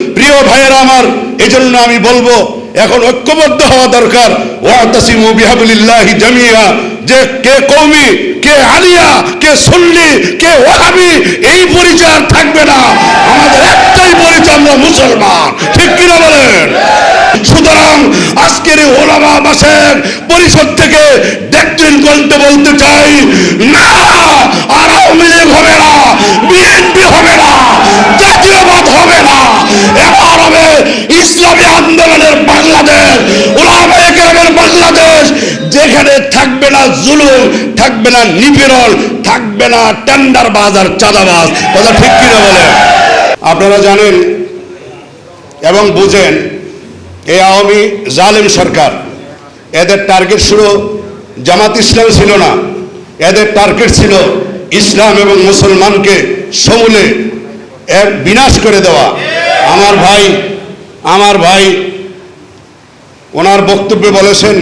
প্রিয় ভাইয়েরা আমার এই জন্য আমি বলব, এখন ঐক্যবদ্ধ হওয়া দরকার। জামিয়া। যে কে কে আলিয়া, কে সুন্নি, কে ওয়াহাবি, এই পরিচয় থাকবে না। আমাদের একটাই পরিচয়, আমরা মুসলমান। ঠিক কিনা বলেন? সুতরাং আজকের ওলামা মাসের পরিষদ থেকে দেখতেন বলতে বলতে চাই, না, আর আওয়ামী লীগ হবে না, বিএনপি হবে না। এবার হবে ইসলামী আন্দোলনের বাংলাদেশ ওলামা একরামের বাংলাদেশ। যেখানে থাকবে না জুলুম, থাকবে না থাকবে না টেন্ডার বাজার চাঁদাবাজ। কথা ঠিক কিনা বলে আপনারা জানেন এবং বুঝেন, এই আওয়ামী জালেম সরকার, এদের টার্গেট ছিল জামাত ইসলাম ছিল না, এদের টার্গেট ছিল ইসলাম এবং মুসলমানকে সমূলে বিনাশ করে দেওয়া। আমার ভাই আমার ভাই, ওনার বক্তব্যে বলেছেন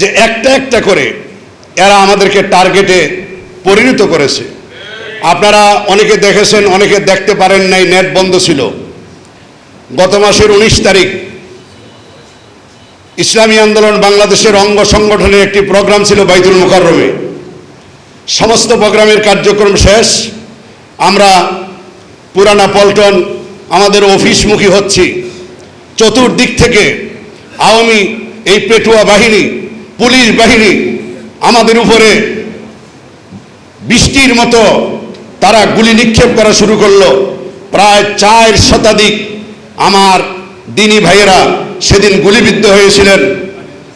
যে একটা একটা করে এরা আমাদেরকে টার্গেটে পরিণত করেছে। আপনারা অনেকে দেখেছেন, অনেকে দেখতে পারেন নাই, নেট বন্ধ ছিল। গত মাসের উনিশ তারিখ ইসলামী আন্দোলন বাংলাদেশের অঙ্গ সংগঠনের একটি প্রোগ্রাম ছিল বাইতুল মুকাররমে। সমস্ত প্রোগ্রামের কার্যক্রম শেষ। আমরা পুরানা পল্টন আমাদের অফিসমুখী হচ্ছি। চতুর্দিক থেকে আওয়ামী এই পেটুয়া বাহিনী, পুলিশ বাহিনী আমাদের উপরে বৃষ্টির মতো তারা গুলি নিক্ষেপ করা শুরু করল। প্রায় চার শতাধিক আমার দিনী ভাইয়েরা সেদিন গুলিবিদ্ধ হয়েছিলেন।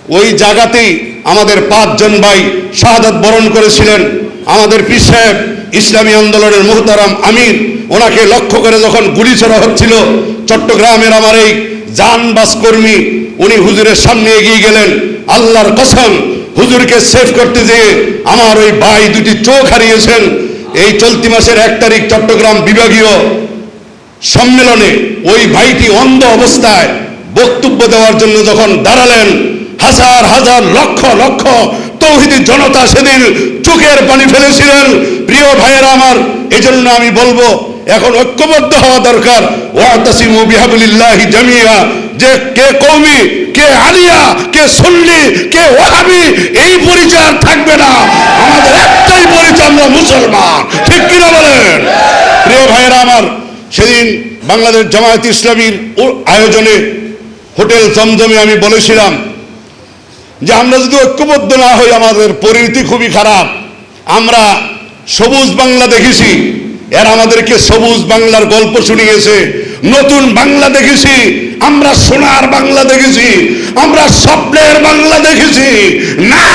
ওই জায়গাতেই আমাদের পাঁচজন ভাই শাহাদাত বরণ করেছিলেন। আমাদের পীর সাহেব ইসলামী আন্দোলনের মুহতারাম আমির ওনাকে লক্ষ্য করে যখন গুলি ছোড়া হচ্ছিল, চট্টগ্রামের আমার এই জানবাস কর্মী, উনি হুজুরের সামনে এগিয়ে গেলেন। আল্লাহর কসম, হুজুরকে সেভ করতে যেয়ে আমার ওই ভাই দুটি চোখ হারিয়েছেন। এই চলতি মাসের এক তারিখ চট্টগ্রাম বিভাগীয় সম্মেলনে ওই ভাইটি অন্ধ অবস্থায় বক্তব্য দেওয়ার জন্য যখন দাঁড়ালেন, হাজার হাজার, লক্ষ লক্ষ তৌহিদি জনতা সেদিন চোখের পানি ফেলেছিলেন। প্রিয় ভাইয়েরা আমার, এজন্য আমি বলব এখন ঐক্যবদ্ধ হওয়া দরকার। ওয়াতাসিমু বিহাবলিল্লাহি জামিয়া। যে কে কওমি, কে আলিয়া, কে সুন্নি, কে ওয়াহাবি, এই পরিচয় আর থাকবে না। আমাদের একটাই পরিচয়, আমরা মুসলমান। ঠিক কিনা বলেন? প্রিয় ভাইয়েরা আমার, সেদিন বাংলাদেশ জামায়াত ইসলামীর আয়োজনে হোটেল জমজমে আমি বলেছিলাম যে আমরা যদি ঐক্যবদ্ধ না হই, আমাদের পরিণতি খুবই খারাপ। আমরা সবুজ বাংলা দেখেছি। এর আমাদেরকে সবুজ বাংলার গল্প শুনিয়েছে। নতুন বাংলা দেখেছি। আমরা সোনার বাংলা দেখেছি। আমরা স্বপ্নের বাংলা দেখেছি। না,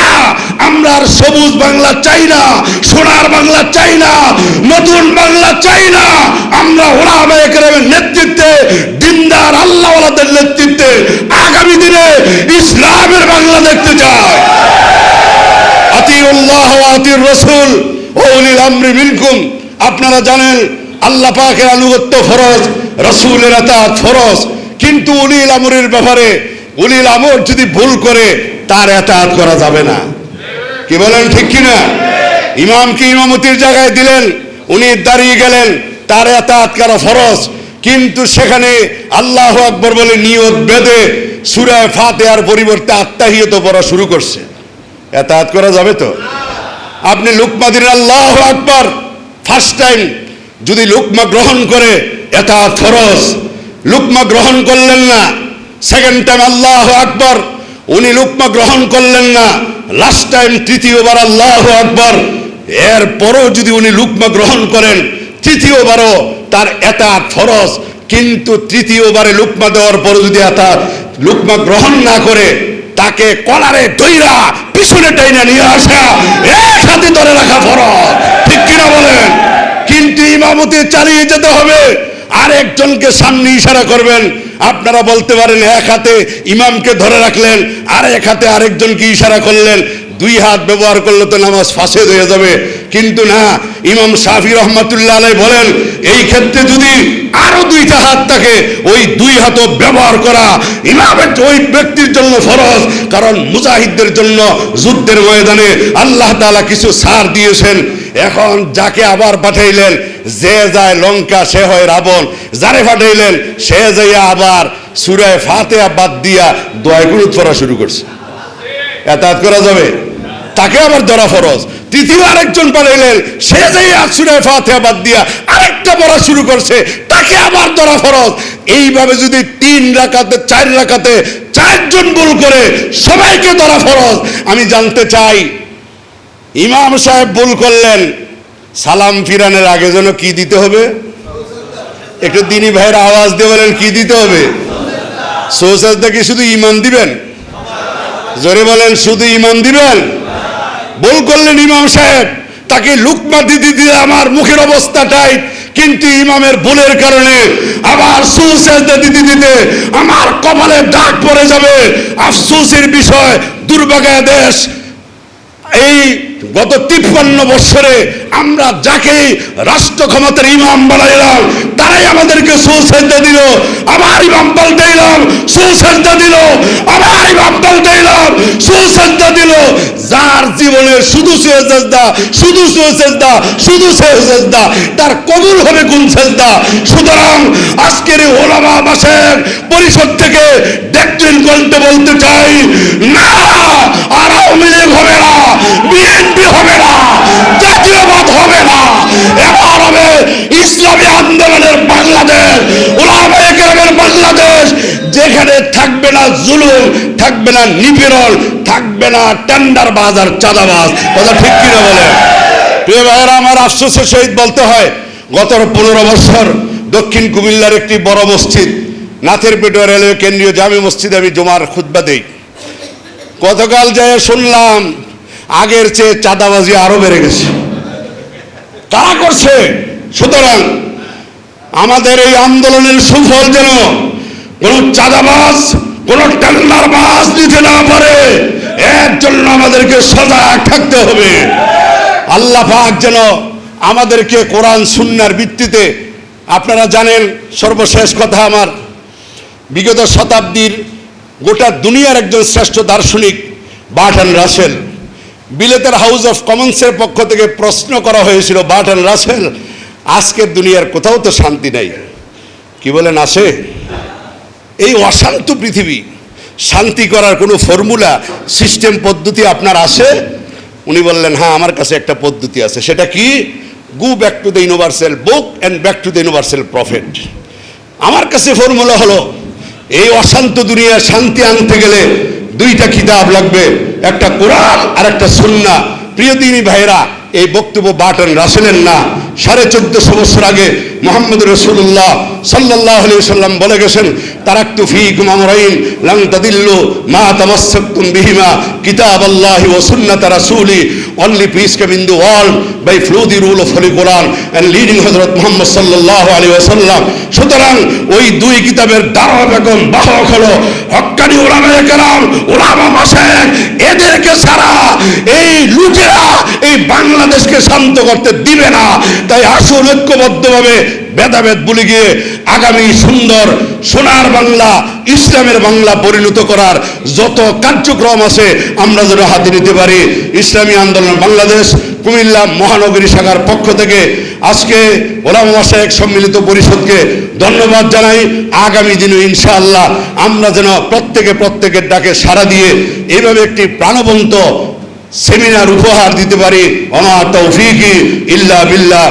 আমরা আর সবুজ বাংলা চাই না, সোনার বাংলা চাই না, নতুন বাংলা চাই না। আমরা ওলামা একরামের নেতৃত্বে, দিনদার আল্লাহওয়ালাদের নেতৃত্বে আগামী দিনে ইসলামের বাংলা দেখতে চাই। আতিউল্লাহ আতির রসুল ও আমরি মিনকুম। আপনারা জানেন আল্লাহ পাকের আনুগত্য ফরজ রসুলের এতাত ফরজ কিন্তু উলিল আমরের ব্যাপারে, উলিল আমর যদি ভুল করে, তার এতাত করা যাবে না। কি বলেন, ঠিক কিনা? ইমামকে ইমামতির জায়গায় দিলেন, উনি দাঁড়িয়ে গেলেন, তার এতাত করা ফরজ। কিন্তু সেখানে আল্লাহ আকবর বলে নিয়ত বেদে সুরায় ফাতেহার পরিবর্তে আত্মাহিয়ত পড়া শুরু করছে। এতাত করা যাবে তো? আপনি লুকমা দিন আল্লাহ আকবর ফার্স্ট টাইম যদি লুকমা গ্রহণ করে, এটা ফরজ। লুকমা গ্রহণ করলেন না, সেকেন্ড টাইম আল্লাহ আকবর। উনি লুকমা গ্রহণ করলেন না, লাস্ট টাইম তৃতীয়বার আল্লাহ আকবর। এর পরও যদি উনি লুকমা গ্রহণ করেন, তৃতীয়বারও তার এটা ফরজ। কিন্তু তৃতীয়বারে লুকমা দেওয়ার পর যদি এটা লুকমা গ্রহণ না করে, তাকে কলারে দইরা পিছনে টাইনা নিয়ে আসা এক হাতে ধরে রাখা ফরজ। ঠিক কিনা বলেন? কিন্তু ইমামতি চালিয়ে যেতে হবে। আর একজনকে সামনে ইশারা করবেন। আপনারা বলতে পারেন এক হাতে ইমামকে ধরে রাখলেন, আর এক হাতে আরেকজনকে ইশারা করলেন। দুই হাত ব্যবহার করলে তো নামাজ ফাঁসে হয়ে যাবে। কিন্তু না, ইমাম শাফি রহমতুল্লাহ আলাই বলেন, এই ক্ষেত্রে যদি আরও দুইটা হাত থাকে ওই দুই হাতও ব্যবহার করা ইমামের ওই ব্যক্তির জন্য ফরজ। কারণ মুজাহিদদের জন্য যুদ্ধের ময়দানে আল্লাহ তাআলা কিছু ছাড় দিয়েছেন। এখন যাকে আবার পাঠাইলেন, যে যায় লঙ্কা, সে হয় রাবণ। যারে পাঠাইলেন, সে যাইয়া আবার সুরায় ফাতেহা বাদ দিয়া দোয়া কুনুত পড়া শুরু করছে। এতাত করা যাবে? তাকে আবার ধরা ফরজ। তৃতীয় আরেকজন পাঠাইলেন, সে যাইয়া সুরায় ফাতেহা বাদ দিয়া আরেকটা পড়া শুরু করছে। তাকে আবার ধরা ফরজ। এইভাবে যদি তিন রাকাতে, চার রাকাতে চারজন ভুল করে সবাইকে ধরা ফরজ। আমি জানতে চাই, ইমাম সাহেব ভুল করলেন, সালাম ফিরানের আগে যেন কি দিতে হবে? একটু দিনী ভাইয়ের আওয়াজ দিয়ে বলেন, কি দিতে হবে? কি শুধু ইমান দিবেন? জোরে বলেন, শুধু ইমান দিবেন? ভুল করলেন ইমাম সাহেব, তাকে লুকমা দিতে দিতে আমার মুখের অবস্থা টাইট কিন্তু ইমামের ভুলের কারণে আবার সুসেজদা দিতে দিতে আমার কপালে ডাক পড়ে যাবে। আফসোসের বিষয় দুর্ভাগা দেশ। এই গত তিপ্পান্ন বছরে আমরা যাকে রাষ্ট্র ক্ষমতার ইমাম বানাইলাম, তারাই আমাদেরকে সুসেজদা দিল আবার ইমাম পাল্টাইলাম সুসেজদা দিল আবার ইমাম পাল্টাইলাম সুসেজদা দিল। যার জীবনে শুধু সুসেজদা শুধু সুসেজদা শুধু সুসেজদা তার কবুল হবে কোন সেজদা সুতরাং আজকের ওলামা মাসের পরিষদ থেকে দেখছেন বলতে বলতে চাই, না, আর আওয়ামী লীগ হবে না, বিএনপি হবে না জাতীয়বাদ হবে না। এবার হবে ইসলামী আন্দোলনের বাংলাদেশ বাংলাদেশ। যেখানে থাকবে না থাকবে না থাকবে না টেন্ডার বাজার চাঁদাবাজ। কথা ঠিক কিনা বলে? প্রিয় ভাইয়েরা, আমার সহিত বলতে হয় গত পনেরো বছর দক্ষিণ কুমিল্লার একটি বড় মসজিদ, নাথের পেটোয়া রেলওয়ে কেন্দ্রীয় জামে মসজিদে আমি জমার খুদ্া দেই। গতকাল যায় শুনলাম আগের চেয়ে চাঁদাবাজি আরও বেড়ে গেছে। কারা করছে। সুতরাং আমাদের এই আন্দোলনের সুফল যেন কোন চাঁদাবাজ, কোন টেন্ডার বাস দিতে না পারে, এর জন্য আমাদেরকে সজাগ থাকতে হবে। আল্লাহ যেন আমাদেরকে কোরআন সুন্নার ভিত্তিতে, আপনারা জানেন সর্বশেষ কথা আমার, বিগত শতাব্দীর গোটা দুনিয়ার একজন শ্রেষ্ঠ দার্শনিক, বার্টন রাসেল বিলেতের হাউস অফ কমন্সের পক্ষ থেকে প্রশ্ন করা হয়েছিল বাট বার্টন রাসেল, আজকের দুনিয়ার কোথাও তো শান্তি নেই। কি বলেন, আসে? এই অশান্ত পৃথিবী, শান্তি করার কোনো ফর্মুলা, সিস্টেম, পদ্ধতি আপনার আছে উনি বললেন হ্যাঁ আমার কাছে একটা পদ্ধতি আছে। সেটা কি? Go back to the universal book and back to the universal profit. আমার কাছে ফর্মুলা হলো, এই অশান্ত দুনিয়া শান্তি আনতে গেলে দুইটা কিতাব লাগবে, একটা কোরআন আর একটা সুন্না। প্রিয় দিনী ভাইরা এই বক্তব্য বাটন রাসেলের না। সাড়ে চোদ্দশো বছর আগে মোহাম্মদ রসুল্লাহ সাল্লাহ আলি সাল্লাম বলে গেছেন তারাক তুফি গুমামরাইন লাং তাদিল্লু মা তামাসুম বিহিমা কিতাব আল্লাহ সুন্না তারা রাসূলি only peace come in the world by flow the rule of holy Quran and leading হযরত মুহাম্মদ সাল্লাল্লাহু আলাইহি ওয়াসাল্লাম সুতরাং ওই দুই কিতাবের দারোয়া বেগম বাহক হলো হক্কানি ওলামায়ে কেরাম ওলামা মাসায়েখ এদেরকে ছাড়া এই লুটেরা এই বাংলাদেশকে শান্ত করতে দিবে না। তাই আসুন ঐক্যবদ্ধভাবে ভেদাভেদ ভুলে গিয়ে আগামী সুন্দর সোনার বাংলা, ইসলামের বাংলা পরিণত করার যত কার্যক্রম আছে, আমরা যেন হাতে নিতে পারি। ইসলামী আন্দোলন বাংলাদেশ, কুমিল্লা মহানগরী শাখার পক্ষ থেকে আজকে ওলামা শেখ সম্মিলিত পরিষদকে ধন্যবাদ জানাই। আগামী দিনে ইনশাআল্লাহ আমরা যেন প্রত্যেকে প্রত্যেকের ডাকে সাড়া দিয়ে এইভাবে একটি প্রাণবন্ত সেমিনার উপহার দিতে পারি। তৌফিকি ইল্লা বিল্লাহ।